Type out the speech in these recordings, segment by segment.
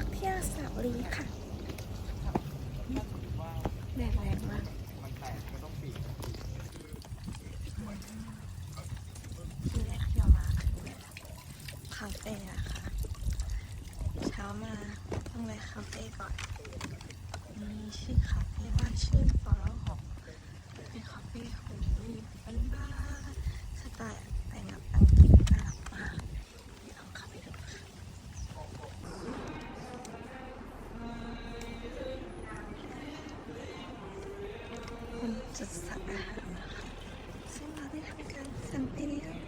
พักเที่ยวสระบุรีค่ะแดดแรงมากมันแตกก็ต้องปีกที่แรกที่เรามาคาเฟ่อะคะ เช้ามาต้องไปคาเฟ่ก่อนมีชื่อคาเฟ่ว่าชื่อฟอร์หอเป็นคาเฟ่ของมีบ้านบ้านสไตล์ จุดสั่งอาหารนะคะซึ่งเราได้ทำการสั่งไปแล้ว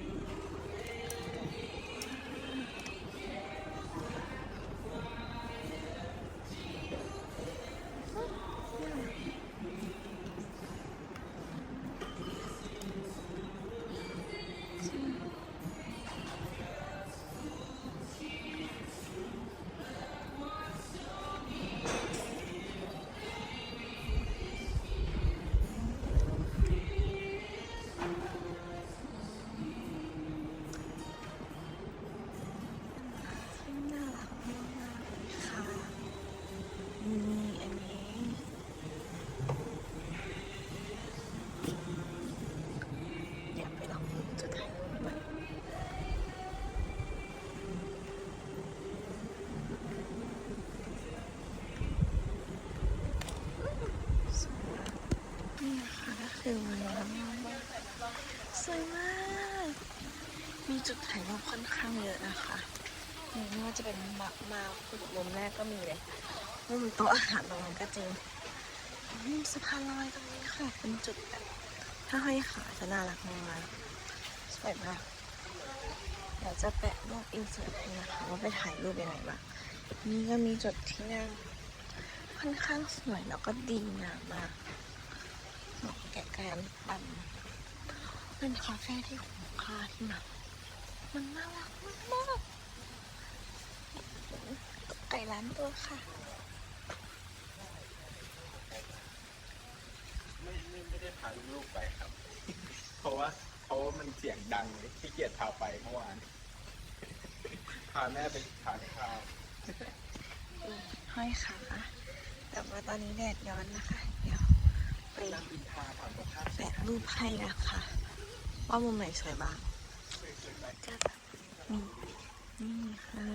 คือมันน้ำมากสวยมาก มีจุดถ่ายรูปค่อนข้างเยอะนะคะไม่ว่าจะเป็นมามาคุดมุมแรกก็มีเลยมุมโต๊ะอาหารตรงนั้นก็จริงมุมสะพานลอยตรงนี้ค่ะเป็นจุดแบบถ้าห้อยขาจะน่ารักมากๆสวยมากเดี๋ยวจะแปะรูปอินเสิร์ตนะคะว่าไปถ่ายรูปยังไงบ้างนี่ก็มีจุดที่นั่งค่อนข้างสวยแล้วก็ดีงามมาก แก่การปั่นเป็นคาเฟ่ที่คุ้มค่าที่มามันน่ารักมากๆไก่ล้านตัวค่ะไม่ไม่ไม่ได้พาลูกๆไปครับ เพราะว่าเพราะว่ามันเสียงดังเลยขี้เกียจพาไปเมื่อวานพาแม่ไปทานข้าวห้อยขาแต่ว่าตอนนี้แดดย้อนนะคะ เดี๋ยว แปะรูปให้นะคะ ว่ามุมไหนสวยบ้างนี่นี่ค่ะ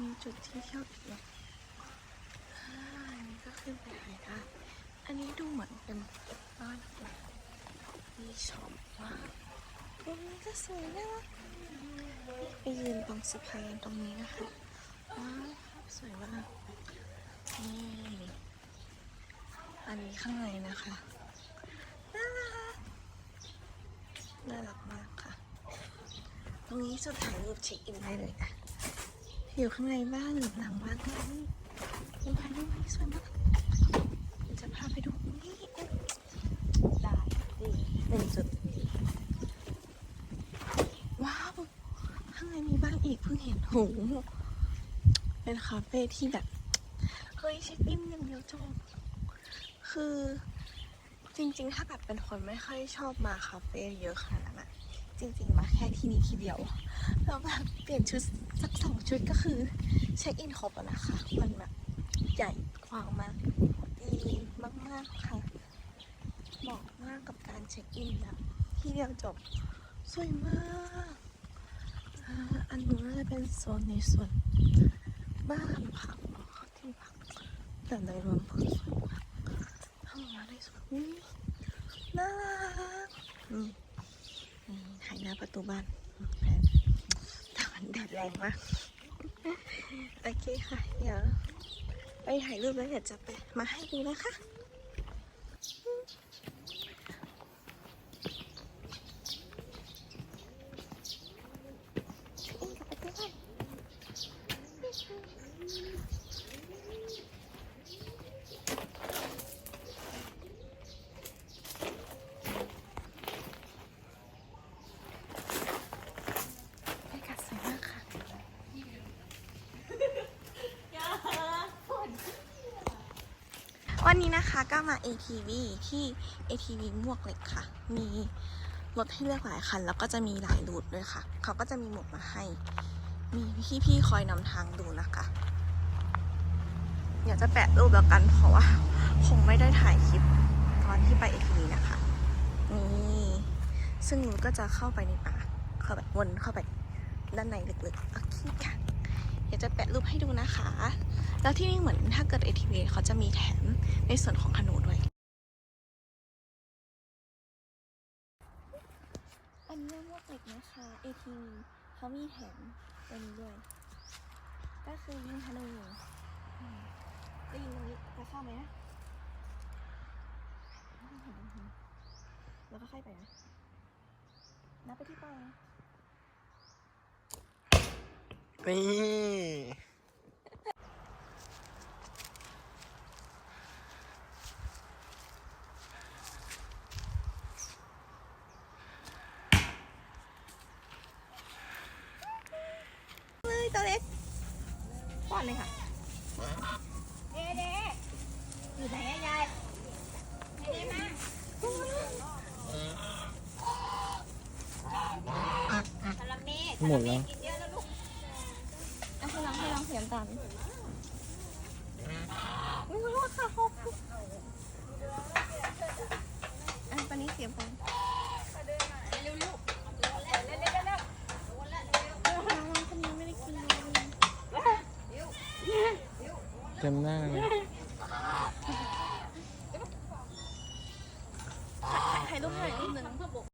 มีจุดที่เที่ยวอีกแล้วอ่าอันนี้ก็ขึ้นไปถ่ายได้อันนี้ดูเหมือนเป็นบ้านมีช็อปว่าตรงนี้ก็สวยนะไปยืนตรงสะพานตรงนี้นะคะว้าวสวยมากนี่ อันนี้ข้างในนะคะน่ารักน่ารักมากค่ะ ตรงนี้จุดถ่ายรูปเช็คอินได้เลยนะอยู่ข้างในบ้านหรือหลังบ้านก็ได้ดูถ่ายรูปนี้สวยมากจะพาไปดูนี่ได้ดีเป็นจุดว้าว ข้างในมีบ้านอีกเพิ่งเห็นโหเป็นคาเฟ่ที่แบบ เฮ้ยเช็คอินอย่างเดียวจบ คือจริงๆ ถ้าแบบเป็นคนไม่ค่อยชอบมาคาเฟ่เยอะขนาดนั้นอะจริงๆ มาแค่ที่นี่ทีเดียวแล้วแบบเปลี่ยนชุดสักสองชุดก็คือเช็คอินครบแล้วนะคะ มันแบบใหญ่กว้างมากดีมากๆค่ะเหมาะมากกับการเช็คอินแบบที่เดียวจบสวยมากอันนู้นน่าจะเป็นโซนในส่วนบ้านพักที่พักแต่โดยรวมคือ น่ารักถ่ายหน้าประตูบ้านแต่มันแดดแรงมาก โอเคค่ะ เดี๋ยวไปถ่ายรูปแล้วเดี๋ยวจะไปมาให้ดูนะคะ อินกับประตูบ้าน บรรยากาศสวยมากค่ะ วันนี้นะคะก็มา ATV ที่ ATV มวกเหล็กค่ะ มีรถให้เลือกหลายคัน แล้วก็จะมีหลายรูทด้วยค่ะ เขาก็จะมีหมวกมาให้ มีพี่ๆคอยนำทางดูนะคะอยากจะแปะรูปแล้วกันเพราะว่า คงไม่ได้ถ่ายคลิปตอนที่ไปเอทีนะคะ นี่ ซึ่งหนูก็จะเข้าไปในป่าเข้าไปวนเข้าไปด้านในลึกๆโอเคค่ะเดี๋ยวจะแปะรูปให้ดูนะคะ แล้วที่นี่เหมือนถ้าเกิด ATV เขาจะมีแถม ในส่วนของขนมด้วย อันนี้มวกเหล็กนะคะ ATV เขามีแถมตัวนี้ด้วย ก็คือยิงธนูอืมก็ยิงตรงนี้จะเข้าไหมนะแล้วก็ค่อยไปนะนับไปที่ปลายนี่ เลยตัวเล็ก ป้อนเลยค่ะเดเดอยู่ไหนอะยายเด็กมาคาราเมลหมดแล้ว กินเยอะแล้วลูก อะให้น้องให้น้องเสียงตันไม่รู้ว่าค่ะหกอันตอนนี้เสียงตัน เร็วลูกเร็วเร็วเร็วเร็วเร็ว น้องคนนี้ไม่ได้กินเลย เต็มหน้าเลยถ่ายรูปหน่อยรูปหนึ่ง